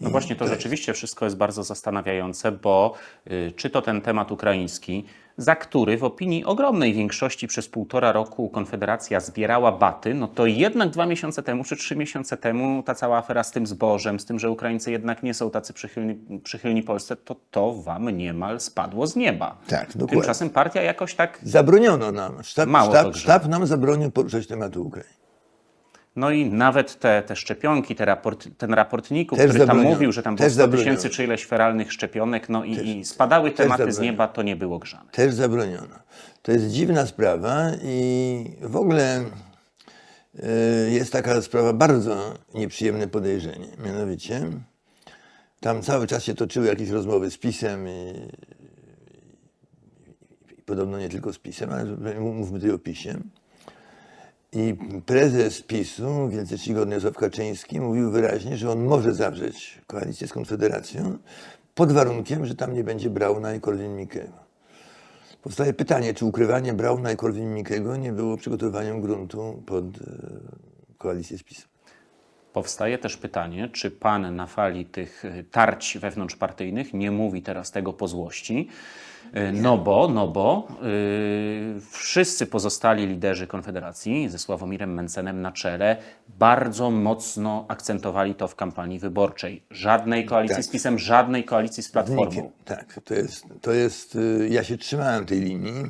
No właśnie, to rzeczywiście wszystko jest bardzo zastanawiające, bo y, czy to ten temat ukraiński, za który w opinii ogromnej większości przez półtora roku Konfederacja zbierała baty, no to jednak dwa miesiące temu czy trzy miesiące temu ta cała afera z tym zbożem, z tym, że Ukraińcy jednak nie są tacy przychylni, przychylni Polsce, to to wam niemal spadło z nieba. Tak, dokładnie. Tymczasem partia jakoś tak Zabroniono nam, sztab, Mało sztab, sztab nam zabronił poruszać tematu Ukrainy. No i nawet te, te szczepionki, te raport, ten raport NIK-u, Też który tam mówił, że tam było Też 100 zabroniono. tysięcy czy ileś feralnych szczepionek, no i, i spadały tematy z nieba, to nie było grzane. Też zabroniono. To jest dziwna sprawa i w ogóle y, jest taka sprawa bardzo nieprzyjemne podejrzenie. Mianowicie tam cały czas się toczyły jakieś rozmowy z PiSem i, i podobno nie tylko z PiSem, ale mówmy tutaj o PiSie. I prezes PiSu, wielce czcigodny Jarosław Kaczyński, mówił wyraźnie, że on może zawrzeć koalicję z Konfederacją pod warunkiem, że tam nie będzie Brauna i Korwin-Mikkego. Powstaje pytanie, czy ukrywanie Brauna i Korwin-Mikkego nie było przygotowaniem gruntu pod e, koalicję z PiSem. Powstaje też pytanie, czy pan na fali tych y, tarć wewnątrzpartyjnych nie mówi teraz tego po złości, Y, no bo, no bo yy, wszyscy pozostali liderzy Konfederacji ze Sławomirem Mencenem na czele bardzo mocno akcentowali to w kampanii wyborczej. Żadnej koalicji Tak. z PiSem, żadnej koalicji z Platformą. Tak, to jest, to jest, y, ja się trzymałem tej linii.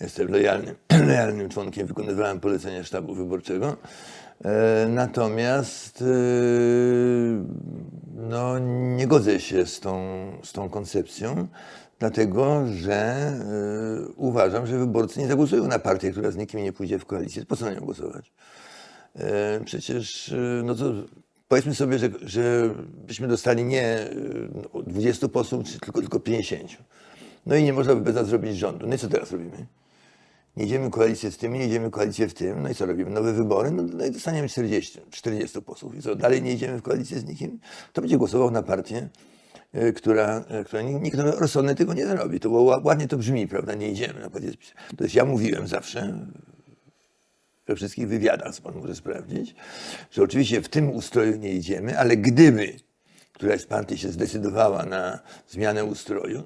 Jestem lojalnym, lojalnym członkiem, wykonywałem polecenia sztabu wyborczego. E, Natomiast y, no, nie godzę się z tą, z tą koncepcją, dlatego że y, uważam, że wyborcy nie zagłosują na partię, która z nikim nie pójdzie w koalicję. Po co na nią głosować? E, Przecież, e, no to powiedzmy sobie, że, że byśmy dostali nie e, no, 20 posłów, czy tylko, tylko 50. No i nie można by bez nas zrobić rządu. No i co teraz robimy? Nie idziemy koalicję z tym, nie idziemy koalicję w tym. No i co robimy? Nowe wybory? No, no i dostaniemy 40, 40 posłów. I co? Dalej nie idziemy w koalicję z nikim? To będzie głosował na partię, e, która, e, która nikt, rozsądny tego nie zrobi. To było, ładnie to brzmi, prawda? Nie idziemy PiS. To jest, ja mówiłem zawsze, we wszystkich wywiadach, co pan może sprawdzić, że oczywiście w tym ustroju nie idziemy, ale gdyby któraś z partii się zdecydowała na zmianę ustroju,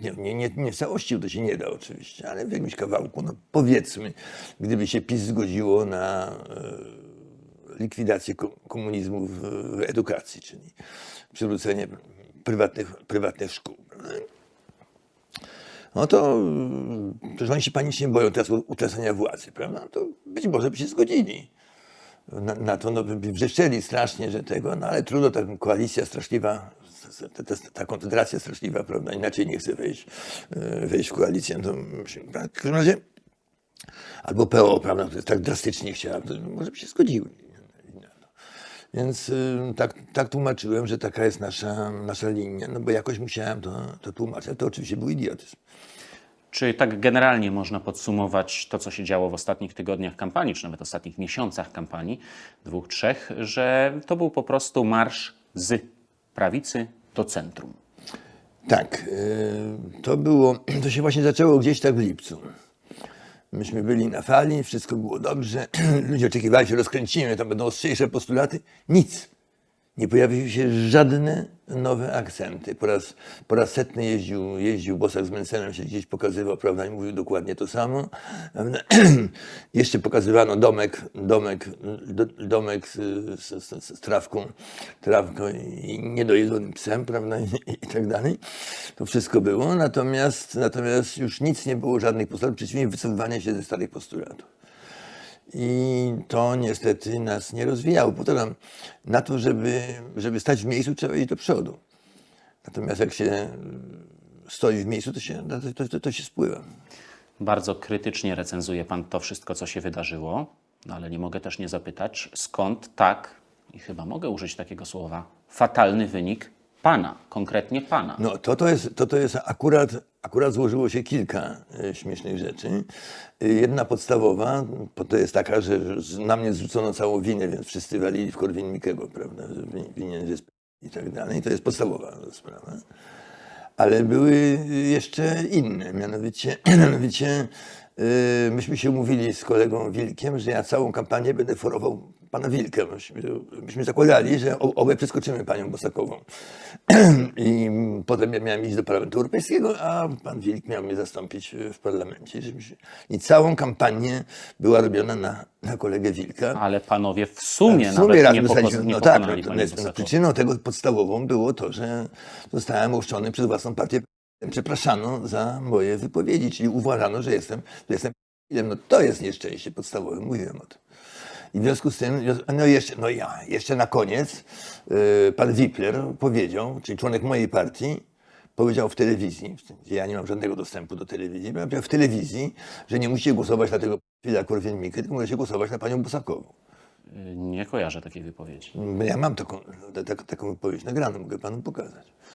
nie, nie, nie, nie w całości, to się nie da oczywiście, ale w jakimś kawałku, no powiedzmy, gdyby się PiS zgodziło na e, likwidację ko- komunizmu w, edukacji, czyli przywrócenie prywatnych, prywatnych szkół. no to mm, przecież oni się panicznie boją teraz utracenia władzy, prawda? No to być może by się zgodzili na, na to, no, by wrzeszczeli strasznie, że tego, no ale trudno, ta koalicja straszliwa, ta, konfederacja straszliwa, prawda, inaczej nie chce wejść, e, wejść w koalicję, to w każdym razie albo PO, prawda, która tak drastycznie chciała, może by się zgodziły. Więc y, tak, tak tłumaczyłem, że taka jest nasza, nasza linia, no bo jakoś musiałem to, to tłumaczyć, to oczywiście był idiotyzm. Czy tak generalnie można podsumować to, co się działo w ostatnich tygodniach kampanii, czy nawet ostatnich miesiącach kampanii, dwóch, trzech, że to był po prostu marsz z prawicy do centrum? Tak, y, to było, to się właśnie zaczęło gdzieś tak w lipcu. Myśmy byli na fali, wszystko było dobrze, ludzie oczekiwali, że rozkręcimy, tam będą ostrzejsze postulaty. Nic. Nie pojawiły się żadne nowe akcenty. Po raz, po raz setny jeździł, jeździł Bosak z Mencenem, się gdzieś pokazywał, prawda, i mówił dokładnie to samo. Jeszcze pokazywano domek, domek, do, domek z, z, z, z trawką, trawką i niedojedzonym psem, prawda, i, i tak dalej. To wszystko było, natomiast, natomiast już nic nie było, żadnych postulatów, przeciwnie, wycofywania się ze starych postulatów. I to niestety nas nie rozwijało. Powtarzam, na to, żeby, żeby stać w miejscu, trzeba iść do przodu. Natomiast jak się stoi w miejscu, to się, to, to, to się spływa. Bardzo krytycznie recenzuje Pan to wszystko, co się wydarzyło, no ale nie mogę też nie zapytać, skąd tak, i chyba mogę użyć takiego słowa, fatalny wynik Pana, konkretnie Pana. No to, to, jest, to, to jest akurat, akurat złożyło się kilka e, śmiesznych rzeczy. E, Jedna podstawowa bo to jest taka, że na mnie zrzucono całą winę, więc wszyscy walili w Korwin Mikkego, prawda, że win- winien jest i tak dalej. To jest podstawowa sprawa. Ale były jeszcze inne, mianowicie, mianowicie myśmy się umówili z kolegą Wilkiem, że ja całą kampanię będę forował pana Wilkę. Myśmy, myśmy zakładali, że obaj przeskoczymy panią Bosakową. I potem ja miałem iść do Parlamentu Europejskiego, a pan Wilk miał mnie zastąpić w parlamencie. I całą kampanię była robiona na, na kolegę Wilka. Ale panowie w sumie, W sumie nawet nie, dostaliśmy, poko- nie no tak, natomiast Bosakow. przyczyną tego podstawową było to, że zostałem uczczony przez własną partię. Przepraszano za moje wypowiedzi, czyli uważano, że jestem, że jestem no to jest nieszczęście podstawowe, mówiłem o tym. I w związku z tym, no jeszcze, no ja, jeszcze na koniec yy, pan Wipler powiedział, czyli członek mojej partii, powiedział w telewizji, gdzie ja nie mam żadnego dostępu do telewizji, powiedział w telewizji, że nie musicie głosować na tego chwila Korwin-Mikke, tylko możecie głosować na panią Busakową. Y, Nie kojarzę takiej wypowiedzi. Ja mam taką, ta- ta- taką wypowiedź nagraną, mogę panu pokazać.